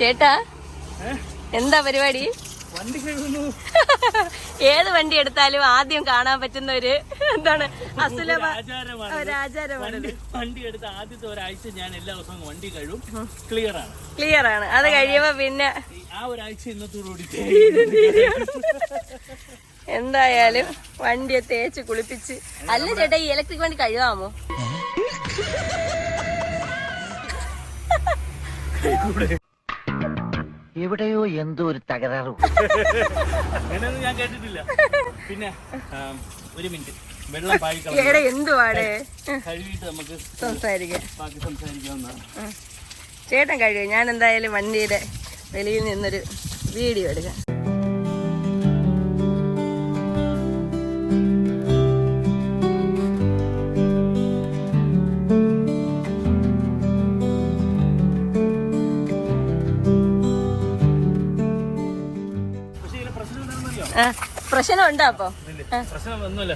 ചേട്ടാ എന്താ പരിപാടി? ഏത് വണ്ടി എടുത്താലും ആദ്യം കാണാൻ പറ്റുന്ന ഒരു എന്താണ് അസുലഭ ആചാരമാണ്. വണ്ടി എടുത്ത ആദ്യത്തെ ഒരാഴ്ച ഞാൻ എല്ലാ ദിവസവും വണ്ടി കഴുകും. ക്ലിയർ ആണ്. ക്ലിയർ ആണ്. അത് കഴിയുമ്പോ പിന്നെ ആ ഒരാഴ്ച ഇന്നത്തോടുകൂടി എന്തായാലും വണ്ടിയെ തേച്ച് കുളിപ്പിച്ച്. അല്ല ചേട്ടാ ഈ ഇലക്ട്രിക് വണ്ടി കഴുകാമോ? എവിടെയോ എന്തോ ഒരു തകരാറ് അങ്ങനെയൊന്നും ഞാൻ കേട്ടിട്ടില്ല. പിന്നെ ആ, ഒരു മിനിറ്റ്. വെള്ളം പായി എടാ എന്തുവാടേ? കഴുകിയിട്ട് നമുക്ക് സംസാരിക്കാം. ബാക്കി സംസാരിക്കാവുന്നതാണ് ഉം. ചേട്ടൻ കഴിയും? ഞാൻ എന്തായാലും വണ്ടിയുടെ വെളിയിൽ നിന്നൊരു വീഡിയോ എടുക്കാം. പക്ഷേ ഇതിന് പ്രശ്നം എന്താണെന്നറിയോ പ്രശ്നം ഉണ്ടോ അപ്പൊ ഇല്ല, പ്രശ്നം ഒന്നുമില്ല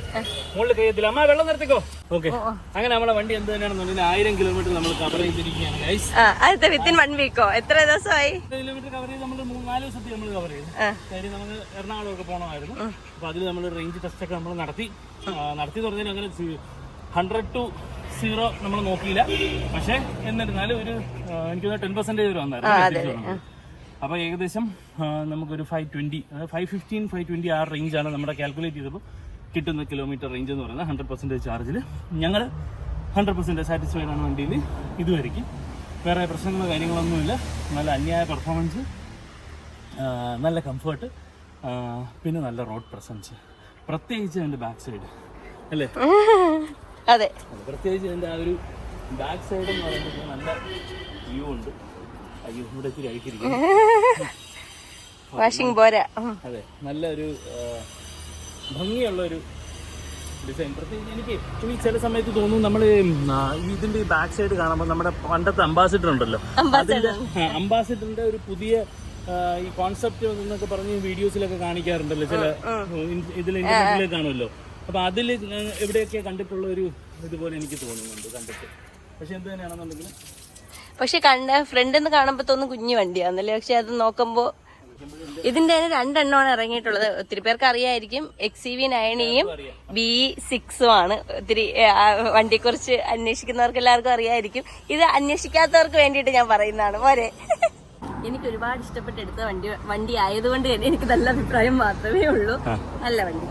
മുകളിൽ കയ്യത്തില്ല അമ്മ വെള്ളം നിർത്തിക്കോ. ഓക്കെ. അങ്ങനെ നമ്മളെ വണ്ടി എന്ത് തന്നെയാണെന്നുണ്ടെങ്കിൽ ആയിരം കിലോമീറ്റർ നമ്മൾ കവർ ചെയ്തിരിക്കുകയാണ് വിത്തിൻ വൺ വീക്കോ എത്ര ദിവസമായി? കിലോമീറ്റർ കവർ ചെയ്ത് നമ്മൾ നാല് ദിവസത്തിൽ നമ്മൾ കവർ ചെയ്തു. കാര്യം നമുക്ക് എറണാകുളം ഒക്കെ പോകണമായിരുന്നു അപ്പൊ അതിൽ നമ്മൾ റേഞ്ച് ടെസ്റ്റ് ഒക്കെ നമ്മൾ നടത്തി. നടത്തി എന്ന് അങ്ങനെ ഹൺഡ്രഡ് ടു സീറോ നമ്മൾ നോക്കിയില്ല. പക്ഷേ എന്നിരുന്നാലും ഒരു എനിക്ക് ടെൻ പെർസെന്റേജ് വന്നായിരുന്നു. അപ്പൊ ഏകദേശം നമുക്കൊരു five twenty five fifteen five twenty ആ റേഞ്ചാണ് നമ്മുടെ കാൽക്കുലേറ്റ് ചെയ്തപ്പോൾ കിട്ടുന്ന കിലോമീറ്റർ റേഞ്ച് എന്ന് പറയുന്നത് ഹൺഡ്രഡ് പെർസെന്റേജ് ചാർജിൽ ഞങ്ങൾ ഹൺഡ്രഡ് പെർസെന്റ് സാറ്റിസ്ഫൈഡ് ആണ് വണ്ടിയിൽ ഇതുവരെയ്ക്കും. വേറെ പ്രശ്നങ്ങളോ കാര്യങ്ങളൊന്നുമില്ല നല്ല അന്യായ പെർഫോമൻസ് നല്ല കംഫർട്ട് പിന്നെ നല്ല റോഡ് പ്രസൻസ് പ്രത്യേകിച്ച് എന്റെ ബാക്ക് സൈഡ് അല്ലേ? അതെ. പ്രത്യേകിച്ച് എന്റെ ആ ഒരു ബാക്ക് സൈഡ് എന്ന് പറയുമ്പോൾ നല്ല വ്യൂ ഉണ്ട്. വാഷിംഗ് പോരാ. അതെ നല്ലൊരു ഭംഗിയുള്ള ഒരു ഡിസൈൻ പ്രത്യേകിച്ച് എനിക്ക് ഈ ചില സമയത്ത് തോന്നും നമ്മൾ ഇതിന്റെ ബാക്ക് സൈഡ് കാണുമ്പോൾ നമ്മുടെ പണ്ടത്തെ അംബാസിഡർ ഉണ്ടല്ലോ. അതിന്റെ അംബാസിഡറിന്റെ ഒരു പുതിയ ഈ കോൺസെപ്റ്റ് എന്നൊക്കെ പറഞ്ഞ് വീഡിയോസിലൊക്കെ കാണിക്കാറുണ്ടല്ലോ ചില ഇതിൽ ഇന്റർനെറ്റിൽ കാണുമല്ലോ. അപ്പൊ അതിൽ എവിടെയൊക്കെ കണ്ടിട്ടുള്ള ഒരു ഇതുപോലെ എനിക്ക് തോന്നുന്നുണ്ട് കണ്ടിട്ട്. പക്ഷെ എന്ത് തന്നെയാണെന്നുണ്ടെങ്കിൽ പക്ഷെ കണ്ട ഫ്രണ്ടിൽ നിന്ന് കാണുമ്പോ തോന്നും കുഞ്ഞു വണ്ടിയാന്നല്ലേ? പക്ഷെ അത് നോക്കുമ്പോ ഇതിന്റെ തന്നെ രണ്ടെണ്ണമാണ് ഇറങ്ങിയിട്ടുള്ളത്. ഒത്തിരി പേർക്ക് അറിയായിരിക്കും. എക്സ് ഇ വി നയണിയും ബി സിക്സും ആണ്. ഒത്തിരി വണ്ടിയെ വണ്ടിയെക്കുറിച്ച് അന്വേഷിക്കുന്നവർക്ക് എല്ലാവർക്കും അറിയായിരിക്കും. ഇത് അന്വേഷിക്കാത്തവർക്ക് വേണ്ടിയിട്ട് ഞാൻ പറയുന്നതാണ്. പോരെ എനിക്ക് ഒരുപാട് ഇഷ്ടപ്പെട്ട് എടുത്ത വണ്ടി വണ്ടി ആയതുകൊണ്ട് തന്നെ എനിക്ക് നല്ല അഭിപ്രായം മാത്രമേ ഉള്ളൂ. നല്ല വണ്ടി.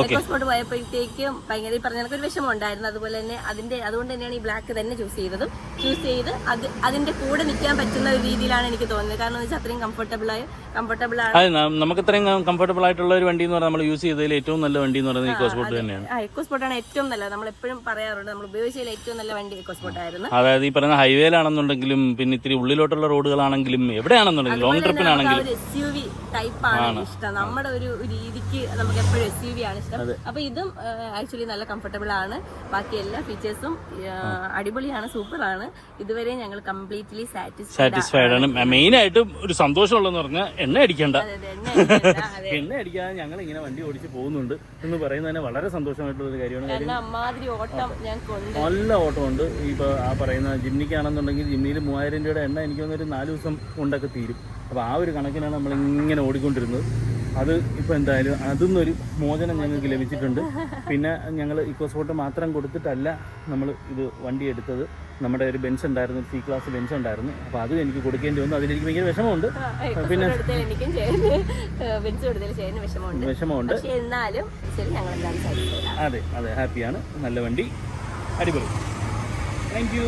എക്കോസ്പോട്ട് പോയപ്പോഴത്തേക്കും ഭയങ്കര ഈ പറഞ്ഞ ഒരു വിഷമം ഉണ്ടായിരുന്നു. അതുപോലെ തന്നെ അതിന്റെ അതുകൊണ്ട് തന്നെയാണ് ഈ ബ്ലാക്ക് തന്നെ ചൂസ് ചെയ്തതും. ചൂസ് ചെയ്ത് അത് അതിന്റെ കൂടെ നിൽക്കാൻ പറ്റുന്ന ഒരു രീതിയിലാണ് എനിക്ക് തോന്നുന്നത്. കാരണം വെച്ചാൽ അത്രയും കംഫർട്ടബിൾ ആയി കംഫർട്ടബിൾ ആണ്. അതെ നമുക്ക് ഇത്രയും കംഫർട്ടബിൾ ആയിട്ടുള്ള ഒരു വണ്ടി എന്ന് പറഞ്ഞാൽ നമ്മൾ യൂസ് ചെയ്തതിൽ ഏറ്റവും നല്ല വണ്ടി എന്ന് പറയുന്നത് ഇക്കോസ്പോർട്ട് തന്നെയാണ്. ആ എക്കോസ്പോർട്ട് ആണ് ഏറ്റവും നല്ലത്. നമ്മൾ എപ്പോഴും പറയാറുണ്ട് നമ്മൾ ഉപയോഗിച്ചതിൽ ഏറ്റവും നല്ല വണ്ടി ഇക്കോസ്പോർട്ട് ആയിരുന്നു. അതായത് ഈ പറയുന്ന ഹൈവേയിലാണെന്നുണ്ടെങ്കിലും പിന്നെ ഇത്തിരി ഉള്ളിലോട്ടുള്ള റോഡുകളാണെങ്കിലും എവിടെയാണെന്നുണ്ടെങ്കിലും ലോങ് ട്രിപ്പിനാണെങ്കിലും എസ് യു വി ടൈപ്പാണ് ഇഷ്ടം. നമ്മുടെ ഒരു രീതിക്ക് നമുക്ക് എപ്പോഴും എസ് യു വി ആണ് ഇഷ്ടം. അപ്പൊ ഇതും ആക്ച്വലി നല്ല കംഫർട്ടബിൾ ആണ്. ബാക്കി എല്ലാ ഫീച്ചേഴ്സും അടിപൊളിയാണ് സൂപ്പർ ആണ്. ഇതുവരെ ഞങ്ങൾ കംപ്ലീറ്റ്ലി സാറ്റിസ്ഫൈഡ് ആണ്. മെയിൻ ആയിട്ട് ഒരു സന്തോഷമുള്ളതെന്ന് പറഞ്ഞാൽ എണ്ണ അടിക്കണ്ട. എണ്ണ അടിക്കാതെ ഞങ്ങൾ ഇങ്ങനെ വണ്ടി ഓടിച്ച് പോകുന്നുണ്ട് എന്ന് പറയുന്നത് തന്നെ വളരെ സന്തോഷമായിട്ടുള്ള ഒരു കാര്യമാണ് അമ്മാതിരി ഓട്ടം നല്ല ഓട്ടമുണ്ട്. ഇപ്പൊ ആ പറയുന്ന ജിമ്മിക്കാണെന്നുണ്ടെങ്കിൽ ജിമ്മിയിൽ മൂവായിരം രൂപയുടെ എണ്ണ എനിക്ക് തോന്നുന്നു ഒരു നാല് ദിവസം കൊണ്ടൊക്കെ തീരും. അപ്പോൾ ആ ഒരു കണക്കിനാണ് നമ്മൾ ഇങ്ങനെ ഓടിക്കൊണ്ടിരുന്നത്. അത് ഇപ്പോൾ എന്തായാലും അതിന്നൊരു മോചനം ഞങ്ങൾക്ക് ലഭിച്ചിട്ടുണ്ട്. പിന്നെ ഞങ്ങൾ ഇക്കോസ്പോർട്ട് മാത്രം കൊടുത്തിട്ടല്ല നമ്മൾ ഇത് വണ്ടി എടുത്തത്. നമ്മുടെ ഒരു ബെഞ്ച് ഉണ്ടായിരുന്നു സി ക്ലാസ് ബെഞ്ച് ഉണ്ടായിരുന്നു. അപ്പോൾ അത് എനിക്ക് കൊടുക്കേണ്ടി വന്നു. അതിലെനിക്ക് ഭയങ്കര വിഷമമുണ്ട്. പിന്നെ വിഷമമുണ്ട്. എന്നാലും അതെ അതെ ഹാപ്പിയാണ് നല്ല വണ്ടി. അടിപൊളി. Thank you